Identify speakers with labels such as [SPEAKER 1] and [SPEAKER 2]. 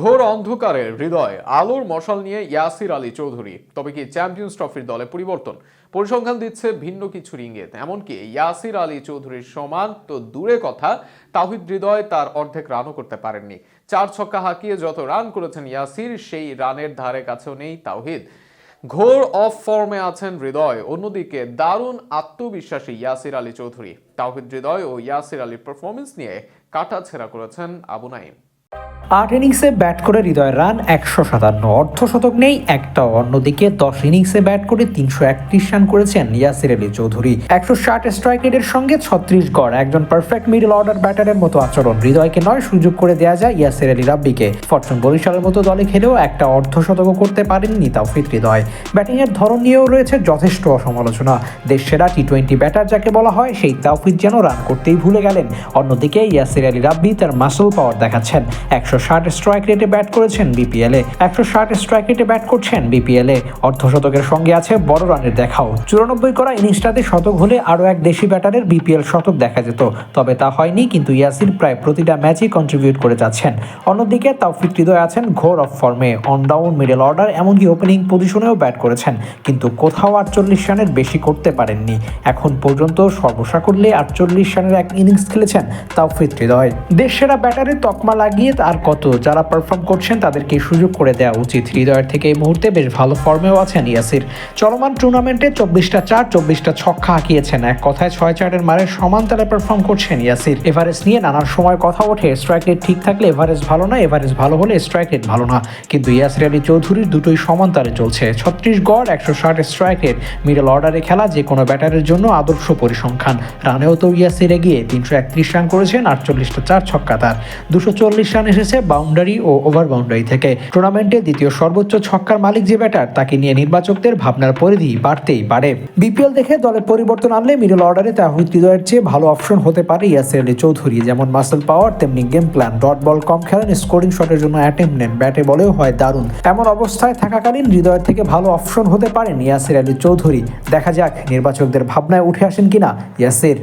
[SPEAKER 1] ঘোর অন্ধকারে হৃদয়। আলোর মশাল নিয়ে ইয়াসির আলী চৌধুরী। তবে কি চ্যাম্পিয়ন্স ট্রফির দলে পরিবর্তন? পরিসংখ্যান দিচ্ছে ভিন্ন কিছুর ইঙ্গিত এমনকি ইয়াসির আলী চৌধুরীর সমান তো দূরে কথা, তাহিদ হৃদয় তার অর্ধেক রানও করতে পারেননি। চার ছক্কা হাঁকিয়ে যত রান করেছেন ইয়াসির, সেই রানের ধারে কাছেও নেই তাওহিদ। ঘোর অফ ফর্মে আছেন হৃদয়। অন্যদিকে দারুণ আত্মবিশ্বাসী ইয়াসির আলী চৌধুরী। তাওহিদ হৃদয় ও ইয়াসির আলীর পারফরমেন্স নিয়ে কাটাছেড়া করেছেন আবু নাইম
[SPEAKER 2] আট ইনিংসে ব্যাট করে হৃদয়ের রান একশো সাতান্ন। অর্ধশতক নেই একটা অন্যদিকে দশ ইনিংসে ব্যাট করে তিনশো একত্রিশ রান করেছেন ইয়াসির আলী চৌধুরী। একশো ষাট স্ট্রাইক রেটের সঙ্গে ছত্রিশ গড়, একজন পারফেক্ট মিডল অর্ডার ব্যাটারের মতো আচরণ। হৃদয়কে নয় সুযোগ করে দেওয়া যায় ইয়াসির আলী রাব্বিকে। ফরচুন বরিশালের মতো দলে খেলেও একটা অর্ধশতকও করতে পারেননি তাওফিক হৃদয়। ব্যাটিংয়ের ধরন নিয়েও রয়েছে যথেষ্ট অসমালোচনা। দেশ সেরা টি টোয়েন্টি ব্যাটার যাকে বলা হয়, সেই তাওফিক যেন রান করতেই ভুলে গেলেন। অন্যদিকে ইয়াসির আলী রাব্বি তার মাসল পাওয়ার দেখাচ্ছেন। একশো ষাট স্ট্রাইক রেটে ব্যাট করেছেন বিপিএলে একশো ষাট স্ট্রাইক রেটে ব্যাট করছেন বিপিএলে অর্ধশতকের সঙ্গে আছে বড় রানের দেখাও। চুরানব্বই করা ইনিংসটাতে শতক হলে আরও এক দেশি ব্যাটারের বিপিএল শতক দেখা যেত। তবে তা হয়নি, কিন্তু ইয়াসির প্রায় প্রতিটা ম্যাচই কন্ট্রিবিউট করে যাচ্ছেন। অন্যদিকে তাওফিক হৃদয় আছেন ঘোর অফ ফর্মে অন ডাউন মিডল অর্ডার এমনকি ওপেনিং পজিশনেও ব্যাট করেছেন। কিন্তু কোথাও আটচল্লিশ রানের বেশি করতে পারেননি। এখন পর্যন্ত সর্বসাকুল্যে আটচল্লিশ রানের এক ইনিংস খেলেছেন তাওফিক হৃদয়। দেশ সেরা ব্যাটারের তকমা লাগিয়ে আর কত যারা পারফর্ম করছেন তাদেরকে সুযোগ করে দেওয়া উচিত। হৃদয়ের থেকে এই মুহূর্তে বেশ ভালো ফর্মেও আছেন ইয়াসির। চলমান টুর্নামেন্টে চব্বিশটা চার, চব্বিশটা ছক্কা হাঁকিয়েছেন এক কথায় ছয় চারের মারে সমান তালে পারফর্ম করছেন ইয়াসির। এভারেস্ট নিয়ে নানান সময় কথা ওঠে। স্ট্রাইক রেট ঠিক থাকলে এভারেস্ট ভালো না এভারেস্ট ভালো হলে স্ট্রাইক রেট ভালো না। কিন্তু ইয়াসির আলী চৌধুরীর দুটোই সমান তালে চলছে। ছত্রিশ গড়, একশো ষাট স্ট্রাইক রেট মিডল অর্ডারে খেলা যে কোনো ব্যাটারের জন্য আদর্শ পরিসংখ্যান। রানেও তো ইয়াসির এগিয়ে তিনশো একত্রিশ রান করেছেন, আটচল্লিশটা চার ছক্কা তার দুশো চল্লিশ রান এসেছে বাউন্ডারি ও ওভার বাউন্ডারি থেকে। টুর্নামেন্টে দ্বিতীয় সর্বোচ্চ ছক্কার মালিক যে ব্যাটার তাকে নিয়ে নির্বাচকদের ভাবনার পরিধি বাড়তেই পারে। বিপিএল দেখে দলের পরিবর্তন আনলে মিডল অর্ডারে তাহিদ হৃদয়ের চেয়ে ভালো অপশন হতে পারে ইয়াসির আলী চৌধুরী। যেমন মাসেল পাওয়ার তেমনি গেম প্ল্যান ডট বল কম খেলেন স্কোরিং শটের জন্য অ্যাটেম্প নেন ব্যাটে বলেও হয় দারুণ। এমন অবস্থায় থাকাকালীন হৃদয়ের থেকে ভালো অপশন হতে পারেন ইয়াসির আলী চৌধুরী। দেখা যাক নির্বাচকদের ভাবনায় উঠে আসেন কিনা ইয়াসির।